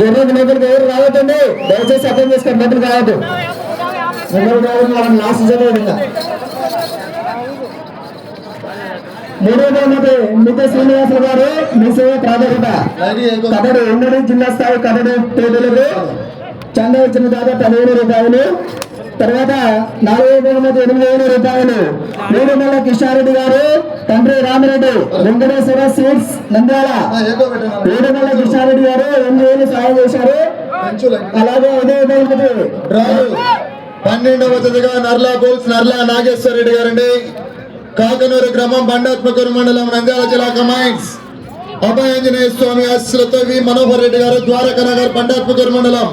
గెర్రెకి లోపలికి ఎవరు రావద్దండి? దయచేసి అర్థం చేసుకోండి లోపలికి కావద్దు ఎవరు కావద్దు మనం లాస్ట్ చదివాడు ఇంకా. మూడో బహుమతి మిగతా శ్రీనివాసులు గారు మీ సేవ ప్రాధాన్యత. కబడ్డీ ఎన్నడూ జిల్లా స్థాయి కబడ్డీ పోటీలకు చందా వచ్చిన దాదాపు పదిహేను రూపాయలు. తర్వాత నాలుగో బహుమతి ఎనిమిది వేల రూపాయలు. మూడు నెలల కిషారెడ్డి గారు తండ్రి రామిరెడ్డి వెంకటేశ్వర సీట్స్ నంద్యాల. మూడుమల్ల కిషారెడ్డి గారు ఎనిమిది వేలు సాయం చేశారు. అలాగే బహుమతి రాజు పన్నెండవ తదిగా నర్లా గోల్స్ నర్లా నాగేశ్వర రెడ్డి గారండి. కాకనూరు గ్రామం బండాత్మకూరు మండలం నంద్యాల జిల్లా కమైన్స్ అభయాంజనేయ స్వామి ఆశీస్సులతో వి మనోహర్ రెడ్డి గారు ద్వారకా నగర్ బండాత్మకూరు మండలం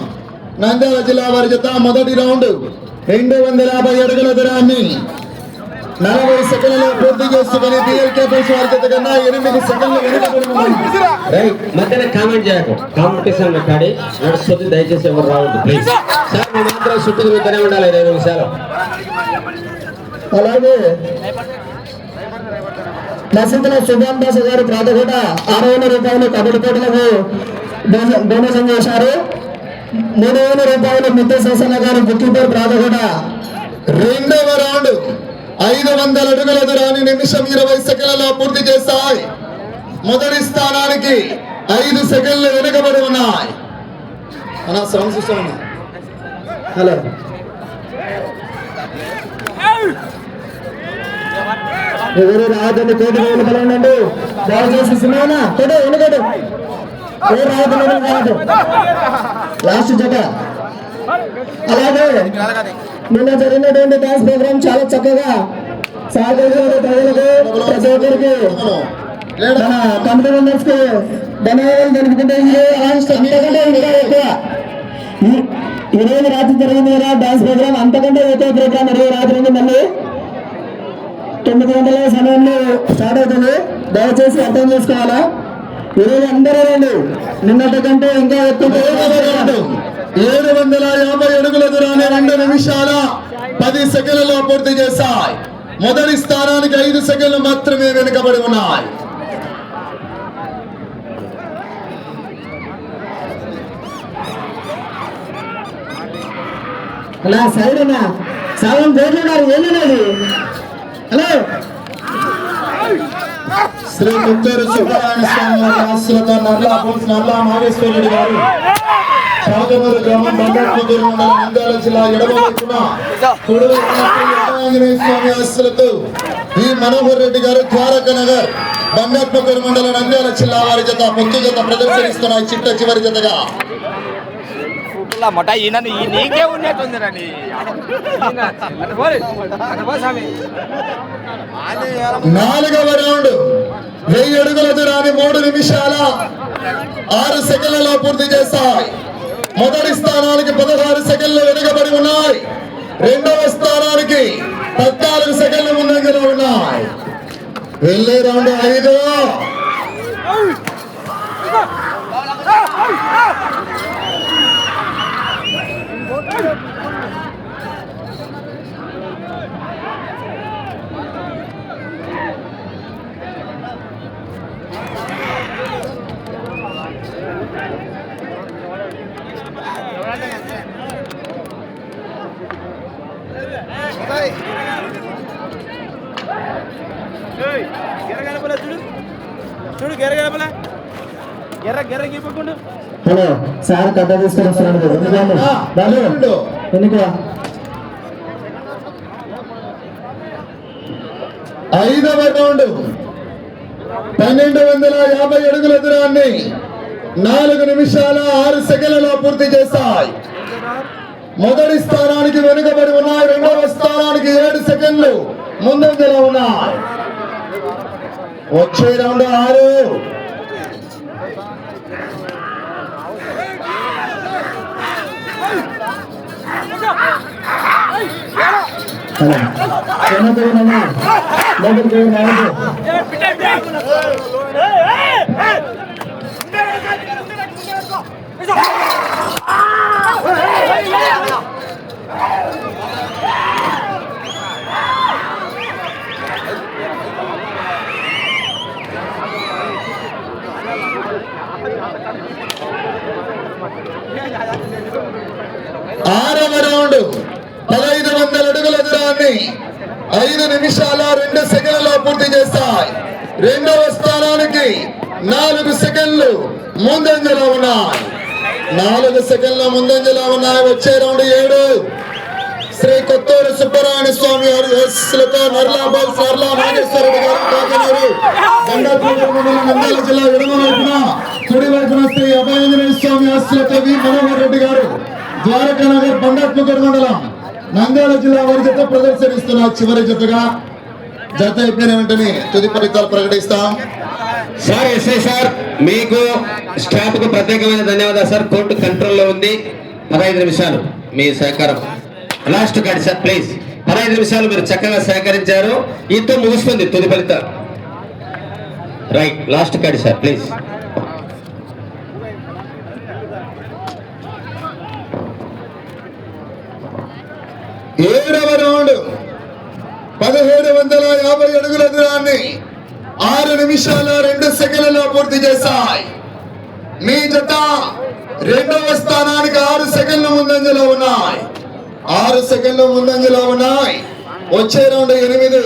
నంద్యాల జిల్లా వారి జత మొదటి రౌండ్. రెండు వందల యాభై అడుగుల దూరాన్ని నలభై సెకండ్లలో పూర్తి చేసుకుని బిఎల్కే పుల్స్ వారి కన్నా ఎనిమిది సెకండ్లు మధ్యన కామెంట్ చేయకు. కాంపిటీషన్ పెట్టాడి నడుస్తుంది దయచేసి ఎవరు రావద్దు ప్లీజ్ సార్ మీ మాత్రం చుట్టూ తిరుగుతూనే ఉండాలి ఇరవై నిమిషాలు. అలాగే నరసింహల సుభాన్ దాస్ గారు ప్రాతగూట ఆరు వేల రూపాయలు కబడ్డీ పోటీలకు డొనే- డొనేషన్ చేశారు మూడు వేల రూపాయలు మిద్దె శేషన్న గారు బుక్కిపూర్ ప్రాతగూట రెండవ రౌండ్ ఐదు వందల అడుగుల దూరాన్ని నిమిషం ఇరవై సెకండ్లలో పూర్తి చేస్తాయి మొదటి స్థానానికి ఐదు సెకండ్లు వెనుకబడి ఉన్నాయి. అన్న సౌండ్ సిస్టమ్ హలో. ఎవరు రావద్దండి కోటి వెనుకలు ఉండండి దయచేసి సినిమా తోడు వెనుకడు ఎవరు రాదు లాస్ట్ జట అలాగే. నిన్న జరిగినటువంటి డాన్స్ ప్రోగ్రామ్ చాలా చక్కగా సహకరించిన ప్రజలకు ప్రతి ఒక్కరికి. మన కమిటీ మెంబర్స్కి ధన్యవాదాలు తెలుపుకుంటే అంతకంటే ఇంకా ఎక్కువ. ఈ- రోజు రాత్రి జరిగింది కదా డాన్స్ ప్రోగ్రామ్ అంతకంటే ఎక్కువ ప్రోగ్రామ్ ఈ రాత్రి ఉంది మళ్ళీ. తొమ్మిది గంటల సమయంలో స్టార్ట్ అవుతుంది. దయచేసి అర్థం చేసుకోవాలా? ఈరోజు అందరూ రండి. నిన్నటి కంటే ఇంకా ఎక్కువ రౌండ్ ఏడు వందల యాభై అడుగుల దూరాన్ని రెండు నిమిషాల పది సెకండ్లలో పూర్తి చేశాయి. మొదటి స్థానానికి ఐదు సెకండ్లు మాత్రమే వెనుకబడి ఉన్నాయి. అలా సైడనా సగం పేర్లు ఉన్నారు హలో? శ్రీ ముత్తూరు సుబ్బరాయణ స్వామి వారి ఆశీస్సులతో నర్లా పుల్స్ గారు. చాగమూరు గ్రామం బండాత్మకూరు మండలం నంద్యాల జిల్లా ఎడమవైపున కుడివైపున కుడి స్వామి ఆశీస్సులతో ఈ మనోహర్ రెడ్డి గారు ద్వారక నగర్ బండాత్మకూరు మండలం నంద్యాల జిల్లా వారి జత ముత్తు జత ప్రదర్శనిస్తున్నాయి చిట్ట చివరి జతగా. ఇలా మొట్ట ఈయన ఈ నీకే ఉన్నట్టుంది రండి నాలుగవ రౌండ్. వెయ్యి అడుగుల దూరాన్ని మూడు నిమిషాల ఆరు సెకండ్లలో పూర్తి చేస్తాయి మొదటి స్థానానికి పదహారు సెకండ్లు వెనుకబడి ఉన్నాయి. రెండవ స్థానానికి పద్నాలుగు సెకండ్లు ముందంజలో ఉన్నాయి. వెళ్ళే రౌండ్ ఐదు. చూడు. గెర్ర గీపకుండా. హలో సార్ కథ తీసుకొని. ఎందుకు? ఐదవ రౌండ్. పన్నెండు వందల యాభై అడుగుల దూరాన్ని నాలుగు నిమిషాల ఆరు సెకండ్లలో పూర్తి చేస్తాయి. మొదటి స్థానానికి వెనుకబడి ఉన్నాయి. రెండవ స్థానానికి ఏడు సెకండ్లు ముందంజలో ఉన్నాయి. వచ్చే రౌండ్ ఆరు Hey! స్థానాన్ని ఐదు నిమిషాల రెండు సెకండ్లలో పూర్తి చేస్తాయి. రెండవ స్థానానికి నాలుగు సెకండ్లు ముందంజలో ఉన్నాయి. నాలుగు సెకండ్ల ముందంజలో ఉన్నాయి. వచ్చే రౌండ్ ఏడు. శ్రీ కొత్తూరు సుబ్బరాయణ స్వామి వారి నర్లా బాల్స్ నర్లా నాగేశ్వరరెడ్డి గారు కాకినాడు దండాపూర్ మండలం నంద్యాల జిల్లా ఎడమ వైపున కుడి వైపున శ్రీ అభయాంజనేయ స్వామి ఆస్తులతో వి మనోహర్ రెడ్డి గారు ద్వారకా నగర్ బండాత్మకూరు మండలం. నంద్యాల జిల్లా వారి జత ప్రదర్శనిస్తున్న చివరి జతగా జత అయిపోయిన వెంటనే తుది ఫలితాలు ప్రకటిస్తాం. సార్ ఎస్ఐ సార్ మీకు స్టాఫ్కు ప్రత్యేకమైన ధన్యవాదాలు సార్. కోర్టు కంట్రోల్లో ఉంది. పదహైదు నిమిషాలు మీ సహకారం. లాస్ట్ కాదు సార్ ప్లీజ్ పదహైదు నిమిషాలు మీరు చక్కగా సహకరించారు. ఇంత ముగుస్తుంది తుది ఫలితాలు. రైట్ లాస్ట్ కాదు సార్ ప్లీజ్ రౌండ్ పదిహేడు వందల యాభై అడుగుల దూరాన్ని ఆరు నిమిషాల రెండు సెకండ్లలో పూర్తి చేశాయి. మీ జత రెండవ స్థానానికి ఆరు సెకండ్ల ముందంజలో ఉన్నాయి. ఆరు సెకండ్ల ముందంజలో ఉన్నాయి. వచ్చే రౌండ్ ఎనిమిది.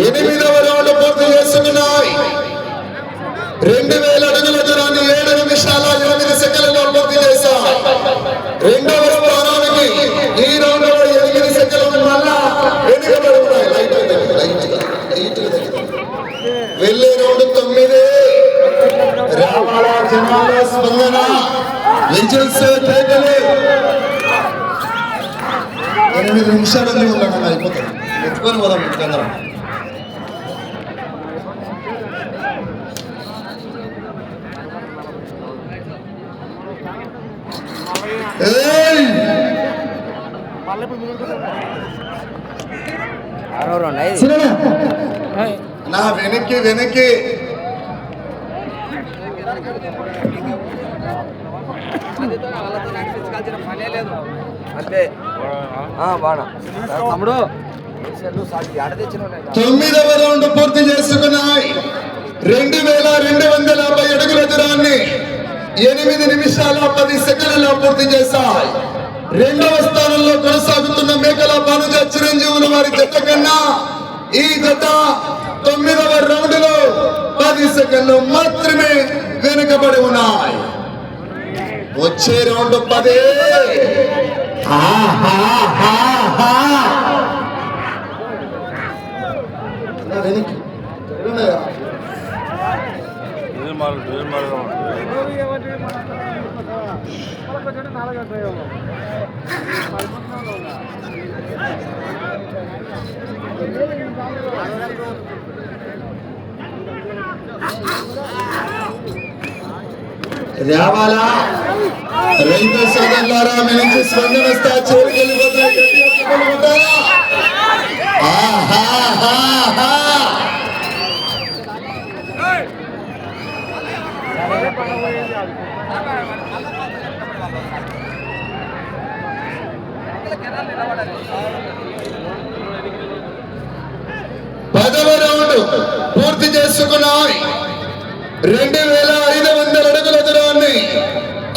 ఎనిమిదవ రౌండ్ పూర్తి చేస్తున్నాయి రెండు వేల అడుగుల దూరాన్ని ఏడు నిమిషాల ఎనిమిది సెకండ్లలో పూర్తి చేశాయి రెండవ స్థానానికి ఈ రౌండ్లో ఎనిమిది సెకండ్లు మళ్ళా వెనుకబడి ఉన్నాయి లైట్గా తగ్గింది, లైట్గా, లైట్గా తగ్గింది. వెళ్ళే రౌండ్ తొమ్మిది రావాల జనాల స్పందన విజిల్స్ కేకలు ఎనిమిది నిమిషాలు ఉన్నాడు అయిపోతుంది ఎత్తుకొని పోదాం ఇంటికందరం నా వెనక్కి వెనక్కి. అంతే బాగా తమ్ముడు! తొమ్మిదవ రౌండ్ పూర్తి చేసుకున్నాయి రెండు వేల రెండు వందల యాభై అడుగుల దూరాన్ని ఎనిమిది నిమిషాల పది సెకండ్లలో పూర్తి చేశాయి. రెండవ స్థానంలో కొనసాగుతున్న మేకల భానుజ చిరంజీవులు వారి జత కన్నా ఈ జత తొమ్మిదవ రౌండ్లో పది సెకండ్లు మాత్రమే వెనుకబడి ఉన్నాయి. వచ్చే రౌండ్ పదే. ఆహా వెనక్కి. రావాలా? రైతు సోదరులారా మీ నుంచి స్పందన వస్తా చేరుకెళ్ళిపోతారా గట్టిగా పదవ రౌండ్ పూర్తి చేసుకున్నాయి రెండు వేల ఐదు వందల అడుగుల దూరాన్ని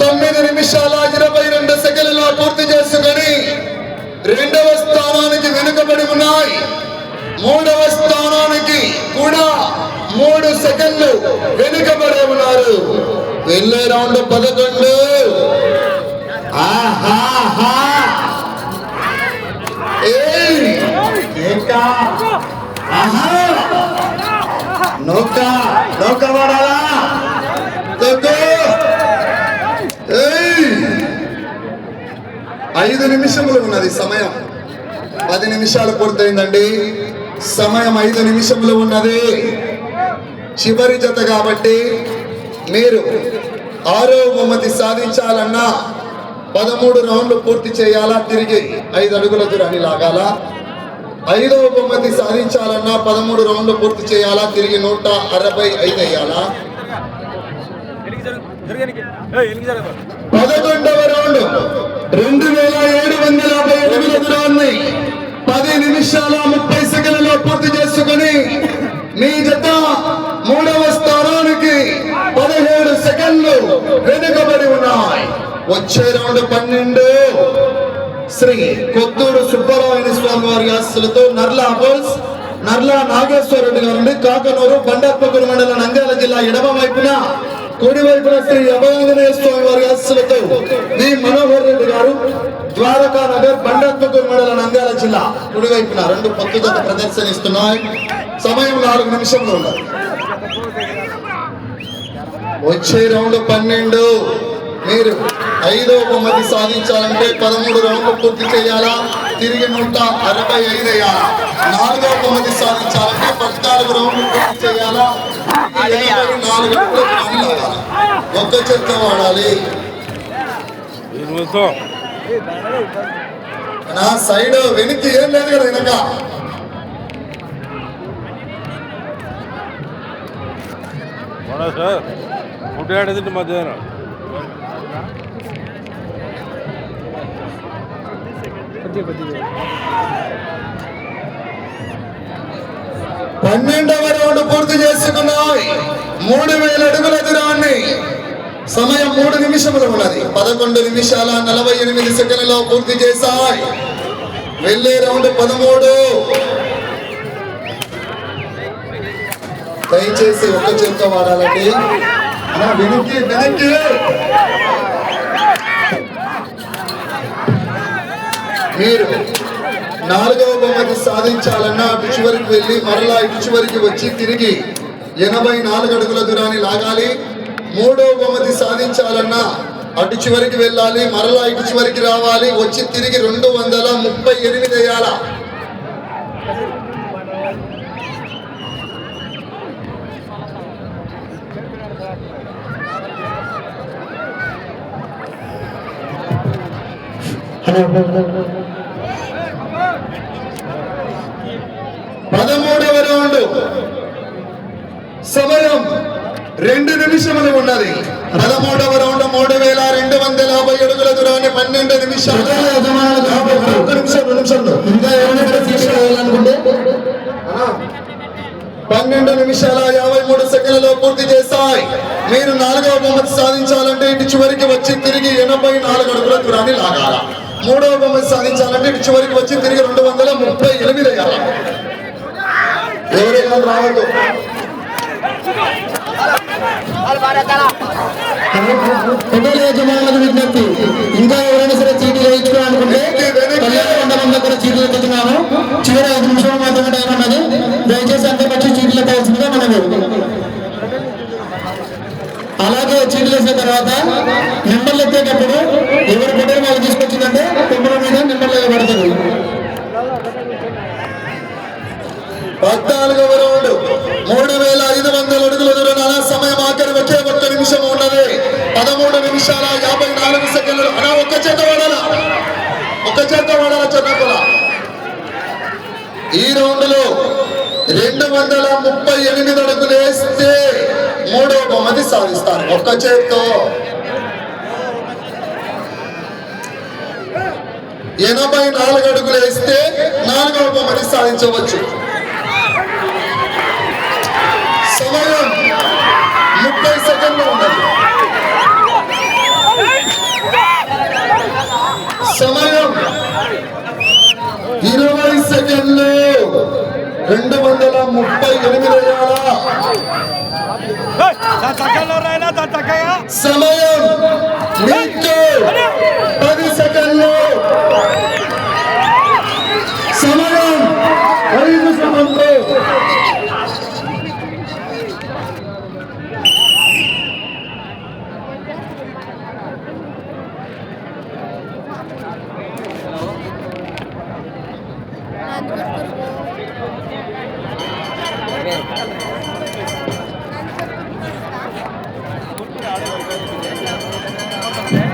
తొమ్మిది నిమిషాల ఇరవై రెండు సెకండ్లలో పూర్తి చేసుకొని రెండవ స్థానానికి వెనుకబడి ఉన్నాయి. మూడవ స్థానానికి కూడా మూడు సెకండ్లు వెనుకబడి ఆరు వెళ్ళే రౌండ్ పదకొండు. నౌక వాడాలా? ఐదు నిమిషములు ఉన్నది సమయం. పది నిమిషాలు పూర్తయిందండి. సమయం ఐదు నిమిషములు ఉన్నది. చివరి జత కాబట్టి మీరు ఆరో బహుమతి సాధించాలన్నా పదమూడు రౌండ్లు పూర్తి చేయాలా? తిరిగి ఐదు అడుగుల దూరాన్ని లాగాల? ఐదవ బహుమతి సాధించాలన్నా పదమూడు రౌండ్లు పూర్తి చేయాలా? తిరిగి నూట అరవై ఐదు అయ్యాలా? పదకొండవ రౌండ్ రెండు వేల ఏడు వందల యాభై అడుగుల దూరాన్ని పది నిమిషాల ముప్పై సెకండ్లలో పూర్తి చేసుకుని మీ జత మూడవ స్థానానికి పదిహేడు సెకండ్లు వెనుకబడి ఉన్నాయి వచ్చే రౌండ్ పన్నెండు. శ్రీ కొత్తూరు సుబ్బరాయణ స్వామి వారి ఆస్తులతో నర్లా అబోల్స్ నర్లా నాగేశ్వరరెడ్డి గారు నుండి కాకనూరు బండాత్మకూరు మండలం నంద్యాల జిల్లా ఎడమ వైపున కుడి వైపున శ్రీ అభయాంజనేయ స్వామి వారి ఆస్తులతో వి మనోహర్ రెడ్డి గారు ద్వారకా నగర్ బండాత్మకూరు మండలం నంద్యాల జిల్లా కుడి వైపున. రెండు పొత్తు జత ప్రదర్శనిస్తున్నాయి. సమయం నాలుగు నిమిషంలో ఉన్నారు వచ్చే రౌండ్ పన్నెండు. మీరు ఐదో బహుమతి సాధించాలంటే పదమూడు రౌండ్లు పూర్తి చేయాలా? తిరిగి నూట అరవై ఐదు వేయాలా నాలుగో బహుమతి సాధించాలంటే పద్నాలుగు రౌండ్లు పూర్తి చేయాలా? నాలుగు. ఒక్క చెత్త వాడాలి. నా సైడ్ వెనక్కి ఏం లేదు కదా వెనక. సార్ ఫుడ్ ఆడేది మధ్యాహ్నం? పన్నెండవ రౌండ్ పూర్తి చేసుకున్నాయి మూడు వేల అడుగుల దూరాన్ని. సమయం మూడు నిమిషములు ఉన్నది. పదకొండు నిమిషాల నలభై ఎనిమిది సెకండ్లలో పూర్తి చేశాయి. వెళ్ళే రౌండ్ పదమూడు. దయచేసి ఒక్క చేత్తో వాడాలండి. వెనక్కి వెనక్కి. మీరు నాలుగవ బహుమతి సాధించాలన్నా అటు చివరికి వెళ్ళి మరలా ఇటు చివరికి వచ్చి తిరిగి ఎనభై నాలుగు అడుగుల దూరాన్ని లాగాలి. మూడవ బహుమతి సాధించాలన్నా అటు చివరికి వెళ్ళాలి మరలా ఇటు చివరికి రావాలి వచ్చి తిరిగి రెండు వందల ముప్పై ఎనిమిది వేయాల పదమూడవ రౌండ్. సమయం రెండు నిమిషములు ఉన్నది. పదమూడవ రౌండ్ మూడు వేల రెండు వందల యాభై అడుగుల దూరాన్ని పన్నెండు నిమిషాలు. ఒక్క నిమిషం రెండు నిమిషాలు. ఇంకా ఎవరైనా తీసుకోవాలనుకుంటే పన్నెండు నిమిషాల యాభై మూడు సెకండ్లలో పూర్తి చేస్తాయి మీరు నాలుగవ బహుమతి సాధించాలంటే ఇటు చివరికి వచ్చి తిరిగి ఎనభై నాలుగు అడుగుల దూరాన్ని లాగాల. మూడవ బహుమతి సాధించాలంటే ఇటు చివరికి వచ్చి తిరిగి రెండు వందల ముప్పై ఎనిమిది అయ్యాల ఎవరైనా రావద్దు. హోటల్ యజమానులకు విజ్ఞప్తి. ఇంకా ఎవరైనా సరే చీటీ వేయించుకోవాలనుకుంటే వంద మంది కూడా చీటీలు ఎత్తుతున్నాము చివరి ఐదు నిమిషాలు మాత్రమే టైం ఉన్నది. దయచేసి అంతా వచ్చి చీటీలు ఎత్తాల్సిందిగా మనము? అలాగే చీటీలు వేసిన తర్వాత నెంబర్లు ఎత్తేటప్పుడు ఎవరు బిడ్డలు వాళ్ళు తీసుకొచ్చిందంటే కొమ్మల మీద నెంబర్లు పడుతుంది పద్నాలుగవ రౌండ్. మూడు వేల ఐదు వందల అడుగుల దూరం అలా సమయం ఆఖరి ఒకే ఒక్క నిమిషం ఉన్నది. పదమూడు నిమిషాల యాభై నాలుగు సెకండ్లు. అలా ఒక్క చేత వాడాల? ఒక్క చేత వాడాల చెన్నకుల? ఈ రౌండ్లో రెండు వందల ముప్పై ఎనిమిది అడుగులు వేస్తే మూడో బహుమతి సాధిస్తారు. ఒక్క చేత్తో. ఎనభై నాలుగు అడుగులు వేస్తే నాలుగవ బహుమతి సాధించవచ్చు. సమయం ముప్పై సెకండ్లు ఉన్నది సమయం ఇరవై సెకండ్లు. రెండు వందల ముప్పై ఎనిమిది సమయం.